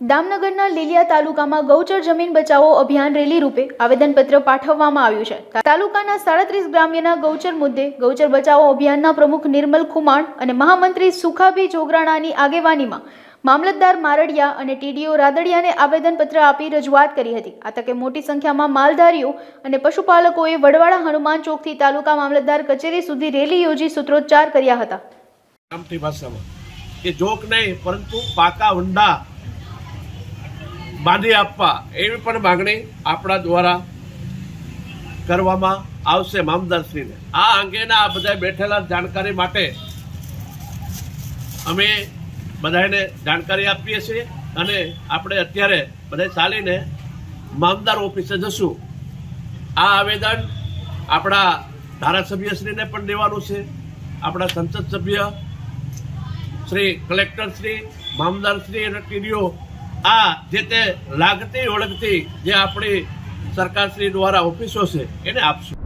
દામનગરના લીલિયા તાલુકામાં ગૌચર જમીન બચાવો અભિયાન રેલી રૂપે આવેદનપત્ર પાઠવવામાં આવ્યું છે. તાલુકાના સાડત્રીસ ગ્રામ્યના ગૌચર મુદ્દે ગૌચર બચાવો અભિયાનના પ્રમુખ નિર્મલ ખુમાણ અને મહામંત્રી સુખાભી જોગરાણાની આગેવાનીમાં મામલતદાર મારડિયા અને ટીડીઓ રાદડિયાને આવેદનપત્ર આપી રજૂઆત કરી હતી. આ તકે મોટી સંખ્યામાં માલધારીઓ અને પશુપાલકોએ વડવાડા હનુમાન ચોકથી તાલુકા મામલતદાર કચેરી સુધી રેલી યોજી સૂત્રોચ્ચાર કર્યા હતા. જોક નહીં, પરંતુ પાકા ઊંડા બાંધી આપવા એવી પણ માગણી આપણા દ્વારા કરવામાં આવશે મામદારશ્રીને. આ અંગેના આ બધા બેઠેલા જાણકારી માટે અમે બધાને જાણકારી આપીએ છીએ અને આપણે અત્યારે બધા ચાલીને મામદાર ઓફિસે જશું. આ આવેદન આપણા ધારાસભ્યશ્રીને પણ દેવાનું છે. આપણા સંસદ સભ્ય શ્રી કલેક્ટર શ્રી મામદાર અને ટીડીઓ આ જે તે લાગતી ઓળખતી જે આપણી સરકારશ્રી દ્વારા ઓફિસો છે એને આપશું.